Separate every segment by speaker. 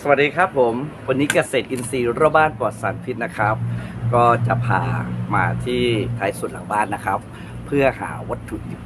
Speaker 1: สวัสดีครับผม วันนี้เกษตรอินทรีย์รอบบ้านปลอดสารพิษนะครับ ก็จะพามาที่ท้ายสุดหลังบ้านนะครับ เพื่อหาวัตถุดิบ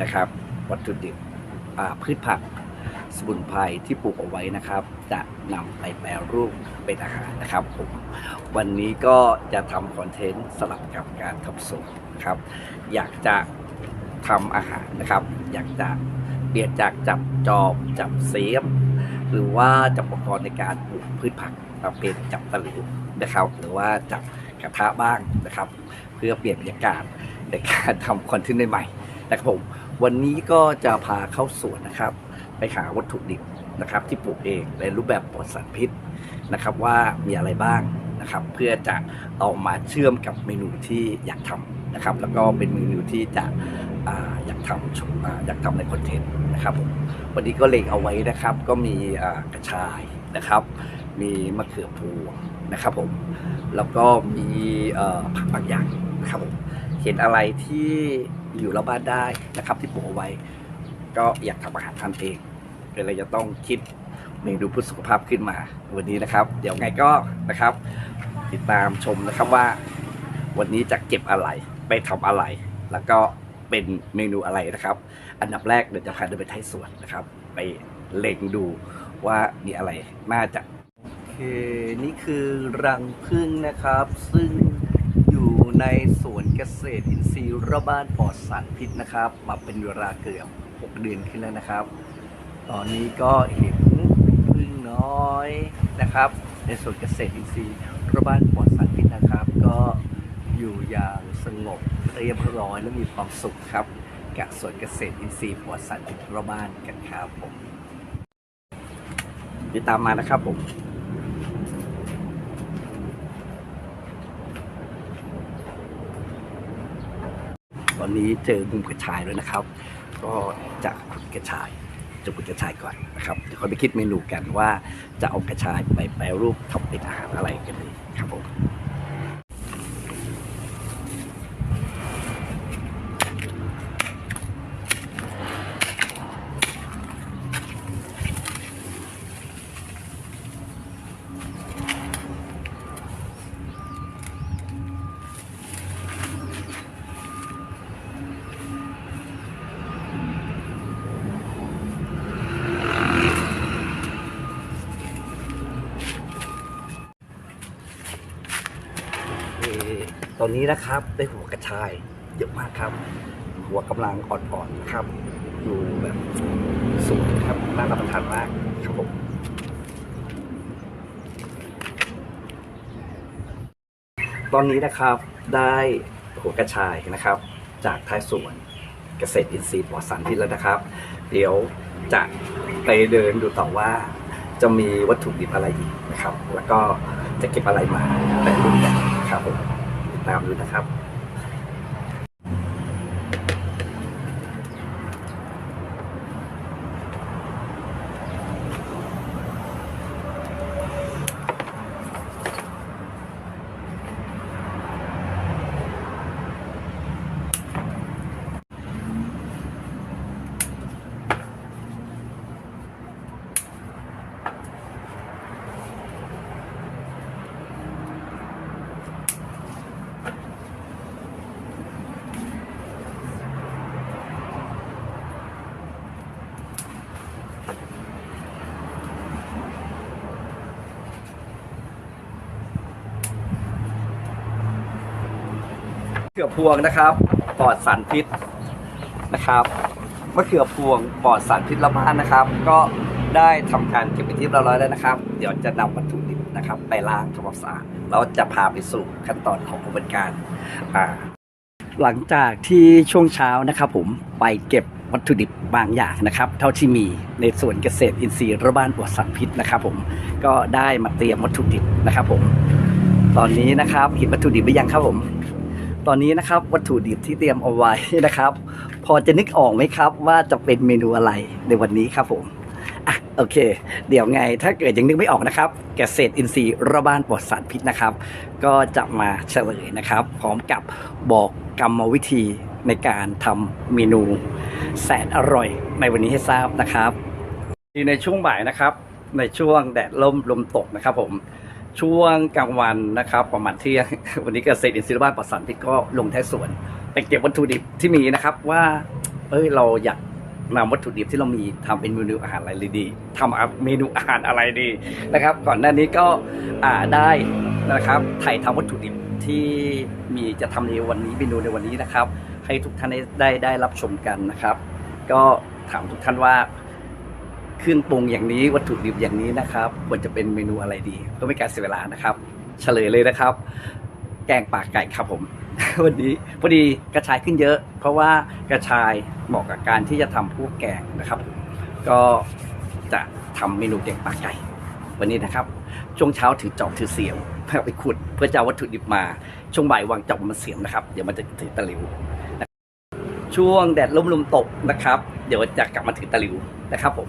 Speaker 1: นะครับ วัตถุดิบอ่าพืชผักสมุนไพรที่ปลูกเอาไว้นะครับ จะนำไปแปรรูปเป็นอาหารนะครับผมวันนี้ก็จะทำคอนเทนต์สลับกับการทำสูตรนะครับ อยากจะทำอาหารนะครับ อยากจะเปลี่ยนจากจับจอบจับเสียม หรือว่าจับอุปกรณ์ในการปลูกพืชผักมาเป็นจับตะหลิวนะครับ หรือว่าจับกระทะบ้างนะครับ เพื่อเปลี่ยนบรรยากาศในการทำคอนเทนต์ใหม่นะครับผมวันนี้ก็จะพาเข้าสวนนะครับ ไปหาวัตถุดิบนะครับ ที่ปลูกเองในรูปแบบปลอดสารพิษนะครับ ว่ามีอะไรบ้างนะครับ เพื่อจะเอามาเชื่อมกับเมนูที่อยากทำนะครับ แล้วก็เป็นเม นูที่จะอยากทำอ่าอยากทำในคอนเทนต์นะครับผมวันนี้ก็เล็งเอาไว้นะครับ ก็มีกระชายนะครับ มีมะเขือพวงนะครับผมแล้วก็มีผักบางอย่างนะครับผมเห็นอะไรที่อยู่รอบบ้านได้นะครับ ที่ปลูกเอาไว้ ก็อยากทำอาหารทานเองก็เลยจะต้องคิดเมนูเพื่อสุขภาพขึ้นมา วันนี้นะครับ เดี๋ยวไงก็นะครับ ติดตามชมนะครับว่า วันนี้จะเก็บอะไรไปทำอะไร แล้วก็เป็นเมนูอะไรนะครับ อันดับแรกเดี๋ยวจะพาเดินไปท้ายสวนนะครับ ไปเล็งดูว่ามีอะไรน่าจะโอเคนี่คือรังผึ้งนะครับ ซึ่งอยู่ในสวนเกษตรอินทรีย์ระบ้านปลอดสารพิษนะครับ มาเป็นเวลาเกือบ 6 เดือนขึ้นแล้วนะครับ ตอนนี้ก็เห็นผึ้งน้อยนะครับ ในสวนเกษตรอินทรีย์ระบ้านปลอดสารพิษนะครับ ก็อยู่อย่างสงบ เรียบร้อยและมีความสุขครับกับสวนเกษตรอินทรีย์ปลอดสารพิระบ้านกันครับผมติดตามมานะครับผมตอนนี้เจอมุมกระชายแล้วนะครับ ก็จะขุดกระชายจะขุดกระชายก่อนนะครับเดี๋ยวค่อยไปคิดเมนูกันว่าจะเอากระชายไปแปรรูปทำเป็นอาหารอะไรกันดีครับผม เอ่ อตอนนี้นะครับ ได้หัวกระชายเยอะมากครับ หัวกำลังอ่อนๆนะครับดูแบบสวยครับน่ารับประทานมากครับผมตอนนี้นะครับได้หัวกระชายนะครับ จากท้ายสวนเกษตรอินทรีย์ปลอดสารพิษแล้วนะครับ เดี๋ยวจะไปเดินดูต่อว่า จะมีวัตถุดิบอะไรอีกนะครับ แล้วก็จะเก็บอะไรมาแต่รุ่นกันครับผม ติดตามด้วยนะครับ ขือพวงนะครับปลอดสารพิษนะครับมะเขือพวงปลอดสารพิษละบ้านนะครับ ก็ได้ทำการเก็บไปที่เรียบร้อยแล้วนะครับ เดี๋ยวจะนำวัตถุดิบนะครับ ไปล้างทำความสะอาดแล้วจะพาไปสู่ขั้นตอนของกระบวนการอ่าหลังจากที่ช่วงเช้านะครับ ผมไปเก็บวัตถุดิบบางอย่างนะครับ เท่าที่มีในส่วนเกษตรอินทรีย์ระบ้านปลอดสารพิษนะครับ ผมก็ได้มาเตรียมวัตถุดิบนะครับ ผม ตอนนี้นะครับเห็นวัตถุดิบหรือยังครับผม ตอนนี้นะครับวัตถุดิบที่เตรียมเอาไว้นะครับ พอจะนึกออกไหมครับว่าจะเป็นเมนูอะไรในวันนี้ครับผมอะโอเค เดี๋ยวไงถ้าเกิดยังนึกไม่ออกนะครับเกษตรอินทรีย์ระบ้านปลอดสารพิษนะครับ ก็จะมาเฉลยนะครับ พร้อมกับบอกกรรมวิธีในการทำเมนูแสนอร่อยในวันนี้ให้ทราบนะครับในช่วงบ่ายนะครับ ในช่วงแดดล่มลมตกนะครับผม ช่วงกลางวันนะครับ ประมาณเที่ยงวันนี้เกษตรอินทรีย์บ้านปลอดสารพิษก็ลงแท้สวนไปเก็บวัตถุดิบที่มีนะครับว่าเอ้ยเราอยากนำวัตถุดิบที่เรามีทำเป็นเมนูอาหารอะไรดีทำเมนูอาหารอะไรดีนะครับ ก่อนหน้านี้ก็อ่าได้นะครับถ่ายทำวัตถุดิบที่มีจะทำในวันนี้เมนูในวันนี้นะครับ ให้ทุกท่านได้ได้รับชมกันนะครับ ก็ถามทุกท่านว่า เครื่องปรุงอย่างนี้วัตถุดิบอย่างนี้นะครับ ควรจะเป็นเมนูอะไรดีเพื่อไม่การเสียเวลานะครับ เฉลยเลยนะครับ แกงป่าไก่ครับผม วันนี้พอดีกระชายขึ้นเยอะ เพราะว่ากระชายเหมาะกับการที่จะทำพวกแกงนะครับ ก็จะทำเมนูแกงป่าไก่วันนี้นะครับ ช่วงเช้าถือจอบถือเสียมไปขุดเพื่อจะเอาวัตถุดิบมา ช่วงบ่ายวางจอบมาเสียมนะครับ เดี๋ยวมันจะถือตะหลิวช่วงแดดลมลมตกนะครับ เดี๋ยวจะกลับมาถือตะหลิวนะครับผม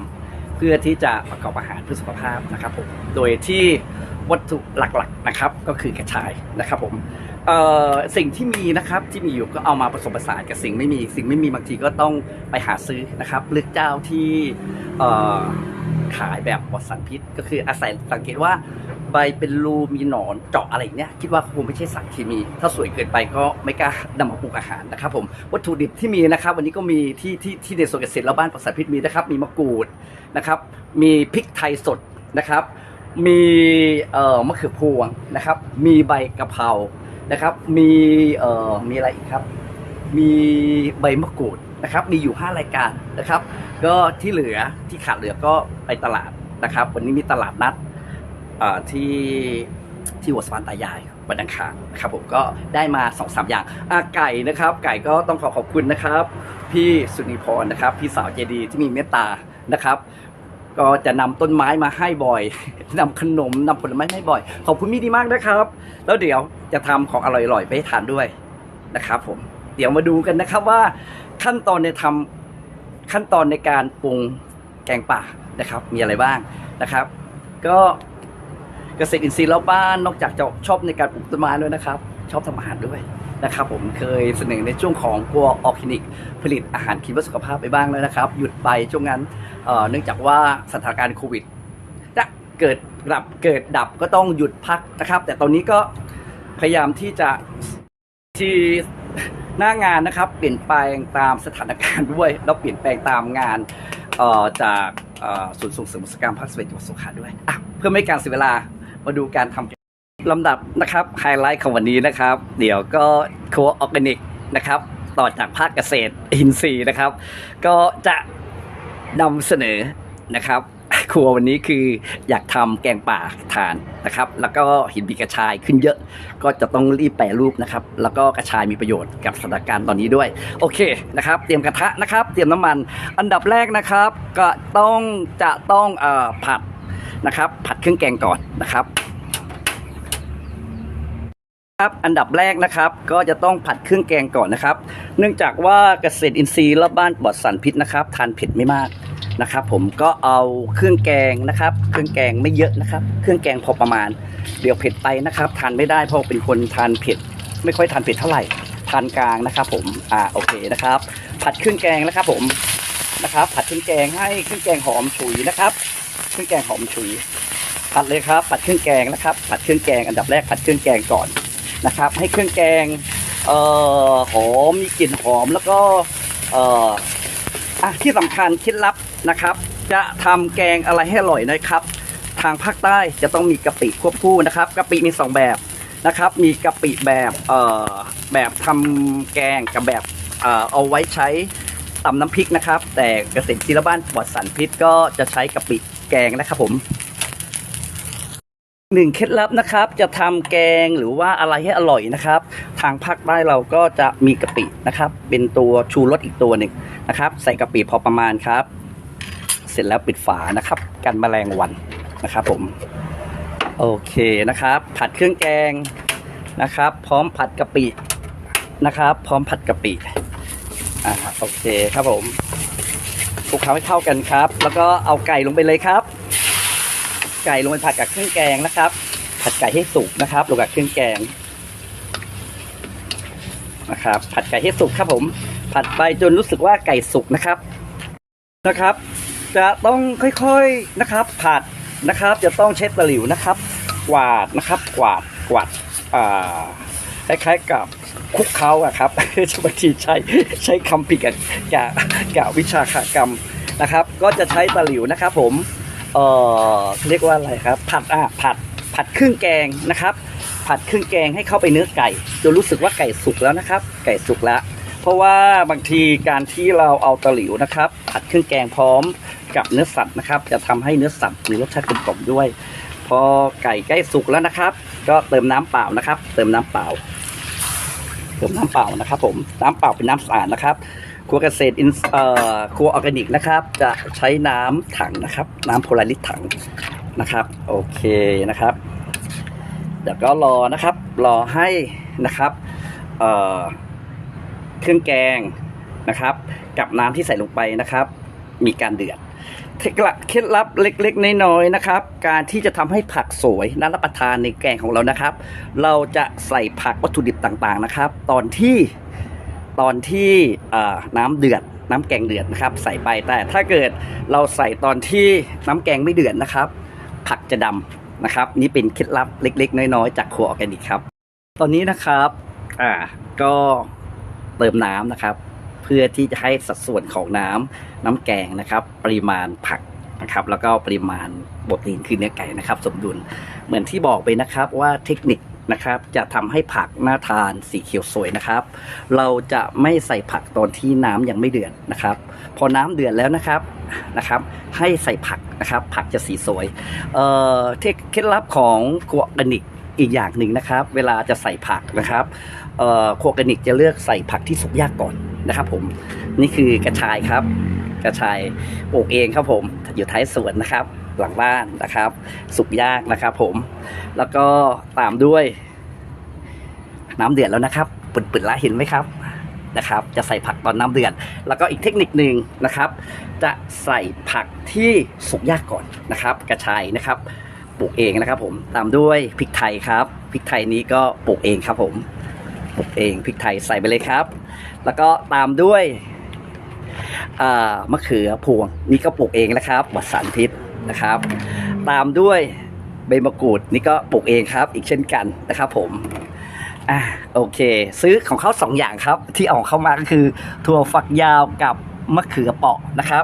Speaker 1: พื่อที่จะประกอบอาหารเพื่อสุขภาพนะครับผมโดยที่วัตถุหลักๆนะครับก็คือกระชายนะครับผมสิ่งที่มีนะครับที่มีอยู่ก็เอามาผสมผสานกับสิ่งไม่มี สิ่งไม่มีบางทีก็ต้องไปหาซื้อนะครับเลือกเจ้าที่ขายแบบปลอดสารพิษ ก็คืออาศัยสังเกตว่า ใบเป็นรูมีหนอนเจาะอะไรเนี้ยคิดว่าคงไม่ใช่สารเคมี ถ้าสวยเกินไปก็ไม่กล้านำมาปรุงอาหารนะครับผมวัตถุดิบที่มีนะครับ วันนี้ก็มีที่ที่ที่ในสวนเกษตรแล้วบ้านปลอดสารพิษมีนะครับ มีมะกรูดนะครับ มีพริกไทยสดนะครับมีเอ่อมะเขือพวงนะครับ มีใบกะเพรานะครับ มีเอ่อมีอะไรอีกครับ มีใบมะกรูดนะครับ มีอยู่ 5 รายการนะครับ ก็ที่เหลือที่ขาดเหลือก็ไปตลาดนะครับ วันนี้มีตลาดนัด ที่ที่หัวสะพานตายายวันอังคารนะครับผมก็ได้มา2อสอย่างอะไก่นะครับ ไก่ก็ต้องขอขอบคุณนะครับ พี่สุนิพรนะครับ พี่สาวเจดีที่มีเมตตานะครับ ก็จะนำต้นไม้มาให้บ่อยนำขนมนำผลไม้ให้บ่อย ขอบคุณพี่ดีมากนะครับ แล้วเดี๋ยวจะทำของอร่อยๆไปให้ทานด้วยนะครับ ผมเดี๋ยวมาดูกันนะครับว่าขั้นตอนในทำขั้นตอนในการปรุงแกงป่านะครับ มีอะไรบ้างนะครับ ก็ เกษตรอินทรีย์แล้วบ้านนอกจากจะชอบในการปลูกต้นไม้ด้วยนะครับ ชอบทำอาหารด้วยนะครับผมเคยเสนอในช่วงของกัวออร์แกนิก ผลิตอาหารคิดว่าสุขภาพไปบ้างแล้วนะครับ หยุดไปช่วงนั้นเอ่อเนื่องจากว่าสถานการณ์โควิดจะเกิดดับเกิดดับก็ต้องหยุดพักนะครับ แต่ตอนนี้ก็พยายามที่จะที่หน้างานนะครับ เปลี่ยนแปลงตามสถานการณ์ด้วยแล้วเปลี่ยนแปลงตามงานเอ่อจากเอ่อศูนย์ส่งเสริมอุตสาหกรรมภาคสเวตจังหวัดสงขลาด้วยอะเพื่อไม่ให้การเสียเวลา มาดูการทำลำดับนะครับไฮไลท์ของวันนี้นะครับ เดี๋ยวก็ครัวออร์แกนิกนะครับ ต่อจากภาคเกษตรอินทรีย์นะครับ ก็จะนำเสนอนะครับครัววันนี้คืออยากทำแกงป่าทานนะครับ แล้วก็เห็นมีกระชายขึ้นเยอะ ก็จะต้องรีบแปรรูปนะครับ แล้วก็กระชายมีประโยชน์กับสถานการณ์ตอนนี้ด้วย โอเคนะครับ เตรียมกระทะนะครับ เตรียมน้ำมัน อันดับแรกนะครับ ก็ต้องจะต้องอผัด นะครับ ผัดเครื่องแกงก่อนนะครับครับอันดับแรกนะครับก็จะต้องผัดเครื่องแกงก่อนนะครับ เนื่องจากว่าเกษตรอินทรีย์และบ้านปลอดสารพิษนะครับ ทานเผ็ดไม่มากนะครับ ผมก็เอาเครื่องแกงนะครับ เครื่องแกงไม่เยอะนะครับ เครื่องแกงพอประมาณ เดี๋ยวเผ็ดไปนะครับ ทานไม่ได้เพราะเป็นคนทานเผ็ด ไม่ค่อยทานเผ็ดเท่าไหร่ทานกลางนะครับ ผมอ่าโอเคนะครับ ผัดเครื่องแกงนะครับ ผมนะครับ ผัดเครื่องแกงให้เครื่องแกงหอมฉุยนะครับ เครื่องแกงหอมฉุยผัดเลยครับผัดเครื่องแกงนะครับ ผัดเครื่องแกงอันดับแรกผัดเครื่องแกงก่อนนะครับ ให้เครื่องแกงเอ่อหอมมีกลิ่นหอมแล้วก็เอ่ออะที่สำคัญเคล็ดลับนะครับ จะทำแกงอะไรให้อร่อยนะครับ ทางภาคใต้จะต้องมีกะปิควบคู่นะครับกะปิมีสองแบบนะครับ มีกะปิแบบเอ่อแบบทำแกงกับแบบเอ่อเอาไว้ใช้ ตำน้ำพริกนะครับ แต่เกษตรศิลบ้านปลอดสารพิษก็จะใช้กะปิแกงนะครับผมหนึ่งเคล็ดลับนะครับ จะทำแกงหรือว่าอะไรให้อร่อยนะครับ ทางภาคใต้เราก็จะมีกะปินะครับ เป็นตัวชูรสอีกตัวหนึ่งนะครับ ใส่กะปิพอประมาณครับ เสร็จแล้วปิดฝานะครับ กันแมลงวันนะครับ ผม โอเคนะครับ ผัดเครื่องแกงนะครับ พร้อมผัดกะปินะครับ พร้อมผัดกะปิ อ่าโอเคครับผมคลุกเคล้าให้เข้ากันครับ แล้วก็เอาไก่ลงไปเลยครับ ไก่ลงไปผัดกับเครื่องแกงนะครับ ผัดไก่ให้สุกนะครับลงกับเครื่องแกงนะครับ ผัดไก่ให้สุกครับผม ผัดไปจนรู้สึกว่าไก่สุกนะครับนะครับ จะต้องค่อยๆนะครับ ผัดนะครับ จะต้องใช้ตะหลิวนะครับ กวาดนะครับ กวาดกวาดอ่า ล้ายๆกับคุกเขาอะครับบางทีใช้ใช้คำผิดกับกับกับวิชาขากรรมนะครับ ก็จะใช้ตะหลิวนะครับผมเอ่อเรียกว่าอะไรครับ ผัดอะผัดผัดครึ่งแกงนะครับ ผัดครึ่งแกงให้เข้าไปเนื้อไก่จนรู้สึกว่าไก่สุกแล้วนะครับ ไก่สุกแล้วเพราะว่าบางทีการที่เราเอาตะหลิวนะครับ ผัดเครื่องแกงพร้อมกับเนื้อสัตว์นะครับ จะทำให้เนื้อสัตว์มีรสชาติกลมกล่อมด้วย พอไก่ใกล้สุกแล้วนะครับ ก็เติมน้ำเปล่านะครับ เติมน้ำเปล่า เติมน้ำเปล่านะครับ ผมน้ำเปล่าเป็นน้ำสะอาดนะครับครัวเกษตรอินเอ่อครัวออร์แกนิกนะครับ จะใช้น้ำถังนะครับ น้ำโพลาริสถังนะครับ โอเคนะครับเดี๋ยวก็รอนะครับ รอให้นะครับเอ่อเครื่องแกงนะครับ กับน้ำที่ใส่ลงไปนะครับ มีการเดือด เคล็ดลับเล็กๆ น้อยๆนะครับ การที่จะทำให้ผักสวยน่ารับประทานในแกงของเรานะครับ เราจะใส่ผักวัตถุดิบต่างๆนะครับ ตอนที่ตอนที่น้ำเดือดน้ำแกงเดือดนะครับ ใส่ไปแต่ถ้าเกิดเราใส่ตอนที่น้ำแกงไม่เดือดนะครับ ผักจะดำนะครับ นี่เป็นเคล็ดลับเล็ก ๆ น้อยๆ จากครัวออร์แกนิกครับ ตอนนี้นะครับอ่าก็เติมน้ำนะครับ พื่อที่จะให้สัดส่วนของน้ำน้ำแกงนะครับ ปริมาณผักนะครับ แล้วก็ปริมาณโปรตีนคือเนื้อไก่นะครับ สมดุลเหมือนที่บอกไปนะครับว่าเทคนิคนะครับ จะทำให้ผักน่าทานสีเขียวสวยนะครับ เราจะไม่ใส่ผักตอนที่น้ำยังไม่เดือดนะครับ พอน้ำเดือดแล้วนะครับนะครับ ให้ใส่ผักนะครับ ผักจะสีสวยเอ่อเคเคล็ดลับของครัวกนิกอีกอย่างหนึ่งนะครับ เวลาจะใส่ผักนะครับเอ่อครัวกนิกจะเลือกใส่ผักที่สุกยากก่อน นะครับผมนี่คือกระชายครับ กระชายปลูกเองครับผมอยู่ท้ายสวนนะครับ หลังบ้านนะครับ สุกยากนะครับผมแล้วก็ตามด้วย น้ำเดือดแล้วนะครับปืดๆล้วเห็นไหมครับนะครับ จะใส่ผักตอนน้ำเดือดแล้วก็อีกเทคนิคหนึ่งนะครับ จะใส่ผักที่สุกยากก่อนนะครับ กระชายนะครับปลูกเองนะครับผมตามด้วยพริกไทยครับพริกไทยนี้ก็ปลูกเองครับผมปลูกเองพริกไทยใส่ไปเลยครับ แล้วก็ตามด้วยมะเขือพวงนี่ก็ปลูกเองนะครับหมดสารพิษนะครับ ตามด้วยใบมะกรูดนี่ก็ปลูกเองครับ อีกเช่นกันนะครับ ผมอะโอเค ซื้อของเขาสองอย่างครับ ที่เอาของเข้ามาก็คือถั่วฝักยาวกับมะเขือเปาะนะครับ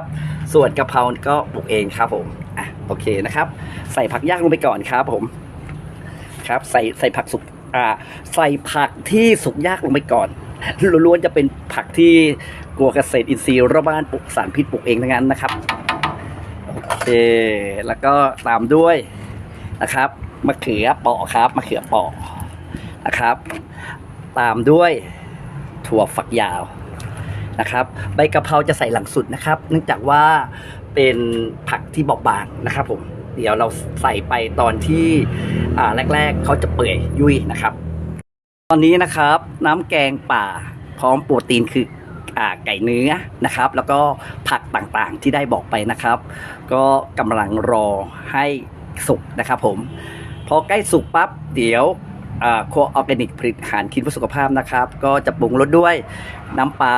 Speaker 1: ส่วนกะเพราก็ปลูกเองครับผมอะโอเคนะครับ ใส่ผักย่างลงไปก่อนครับผมครับ ใส่ใส่ผักสุกอ่าใส่ผักที่สุกยากลงไปก่อน ล้วนๆจะเป็นผักที่กลัวเกษตรอินทรีย์รอบบ้านปลูกสารพิษปลูกเองทั้งนั้นนะครับโอเคแล้วก็ตามด้วยนะครับมะเขือเปาะครับมะเขือเปาะนะครับ ตามด้วยถั่วฝักยาวนะครับ ใบกะเพราจะใส่หลังสุดนะครับ เนื่องจากว่าเป็นผักที่บอบบางนะครับผมเดี๋ยวเราใส่ไปตอนที่อ่าแรก ๆเขาจะเปื่อยยุ่ยนะครับ ตอนนี้นะครับน้ำแกงป่าพร้อมโปรตีนคืออไก่เนื้อนะครับ แล้วก็ผักต่างๆที่ได้บอกไปนะครับ ก็กำลังรอให้สุกนะครับผม พอใกล้สุกปั๊บเดี๋ยวอ่าคออร์แกนิกผลิตอาหารคิดเพื่อสุขภาพนะครับ ก็จะปรุงรสด้วยน้ำปลา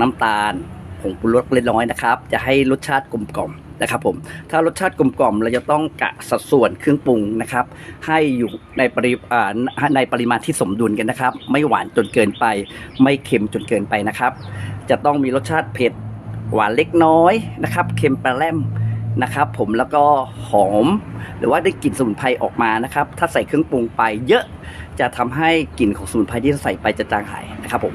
Speaker 1: น้ำตาลผงปรุงรสเล็กน้อยนะครับ จะให้รสชาติกลมกล่อม นะครับผมถ้ารสชาติกลมกล่อมเราจะต้องกะสัดส่วนเครื่องปรุงนะครับ ให้อยู่ในปริในปริมาณที่สมดุลกันนะครับ ไม่หวานจนเกินไป ไม่เค็มจนเกินไปนะครับ จะต้องมีรสชาติเผ็ดหวานเล็กน้อยนะครับ เค็มปลาแรมนะครับ ผมแล้วก็หอม หรือว่าได้กลิ่นสมุนไพรออกมานะครับ ถ้าใส่เครื่องปรุงไปเยอะจะทำให้กลิ่นของสมุนไพรที่ใส่ไปจะจางหายนะครับผม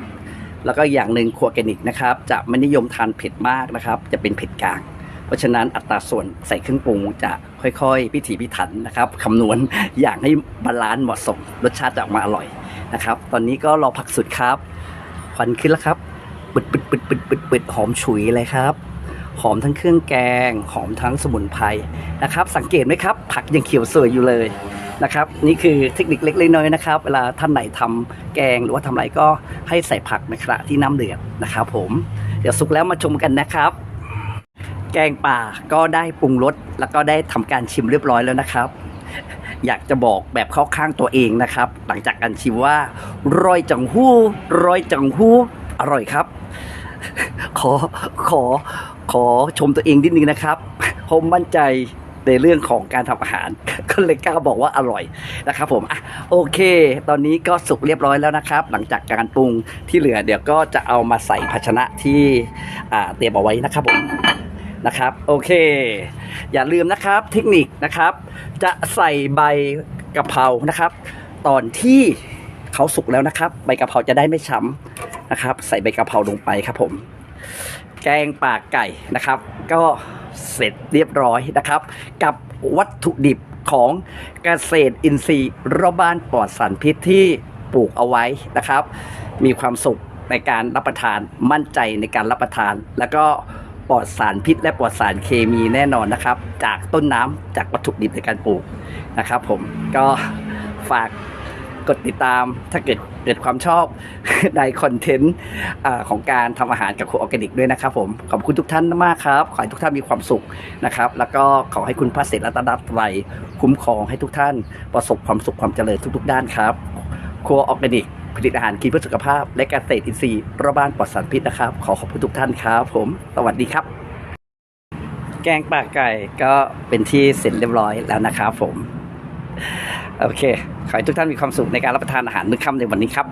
Speaker 1: แล้วก็อย่างหนึ่งครัวออร์แกนิกนะครับ จะไม่นิยมทานเผ็ดมากนะครับ จะเป็นเผ็ดกลาง เพราะฉะนั้นอัตราส่วนใส่เครื่องปรุงจะค่อยๆ พิถีพิถันนะครับคำนวณอย่างให้บาลานซ์เหมาะสม รสชาติจะออกมาอร่อยนะครับ ตอนนี้ก็รอผักสุดครับควันขึ้นแล้วครับปึดปึดปึดปึดปึดปึดหอมฉุยเลยครับ หอมทั้งเครื่องแกง หอมทั้งสมุนไพรนะครับ สังเกตไหมครับ ผักยังเขียวสวยอยู่เลยนะครับนี่คือเทคนิคเล็กๆน้อยๆนะครับ เวลาท่านไหนทำแกงหรือว่าทำอะไรก็ให้ใส่ผักในขณะที่น้ำเดือดนะครับผม เดี๋ยวสุกแล้วมาชมกันนะครับ แกงป่าก็ได้ปรุงรสแล้วก็ได้ทำการชิมเรียบร้อยแล้วนะครับ อยากจะบอกแบบเข้าข้างตัวเองนะครับ หลังจากการชิมว่าร้อยจังหู้ร้อยจังหู้อร่อยครับ ขอขอขอชมตัวเองนิดนึงนะครับผมมั่นใจในเรื่องของการทำอาหาร ก็เลยกล้าบอกว่าอร่อยนะครับผมอะโอเค ตอนนี้ก็สุกเรียบร้อยแล้วนะครับ หลังจากการปรุงที่เหลือเดี๋ยวก็จะเอามาใส่ภาชนะที่เตรียมเอาไว้นะครับผม นะครับ โอเค อย่าลืมนะครับเทคนิคนะครับ จะใส่ใบกะเพรานะครับ ตอนที่เขาสุกแล้วนะครับ ใบกะเพราจะได้ไม่ช้ำนะครับ ใส่ใบกะเพราลงไปครับผม แกงปากไก่นะครับ ก็เสร็จเรียบร้อยนะครับ กับวัตถุดิบของเกษตรอินทรีย์รอบบ้านปลอดสารพิษที่ปลูกเอาไว้นะครับ มีความสุขในการรับประทานมั่นใจในการรับประทานแล้วก็ ปลอดสารพิษ และปลอดสารเคมีแน่นอนนะครับ จากต้นน้ำจากวัตถุดิบในการปลูกนะครับ ผมก็ฝากกดติดตามถ้าเกิดเกิดความชอบในคอนเทนต์ของการทำอาหารกับครัวออร์แกนิกด้วยนะครับผม ขอบคุณทุกท่านมากครับ ขอให้ทุกท่านมีความสุขนะครับ แล้วก็ขอให้คุณพระเศรษฐรัตนตรัยคุ้มครองให้ทุกท่านประสบความสุขความเจริญทุก ๆ ด้านครับ ครัวออร์แกนิก ผลิตอาหารกินเพื่อสุขภาพ และเกษตรอินทรีย์ระบ้านปลอดสารพิษนะครับ ขอขอบคุณทุกท่านครับผม สวัสดีครับ แกงปากไก่ก็เป็นที่เสร็จเรียบร้อยแล้วนะครับผม โอเค ขอให้ทุกท่านมีความสุขในการรับประทานอาหารมื้อค่ำในวันนี้ครับ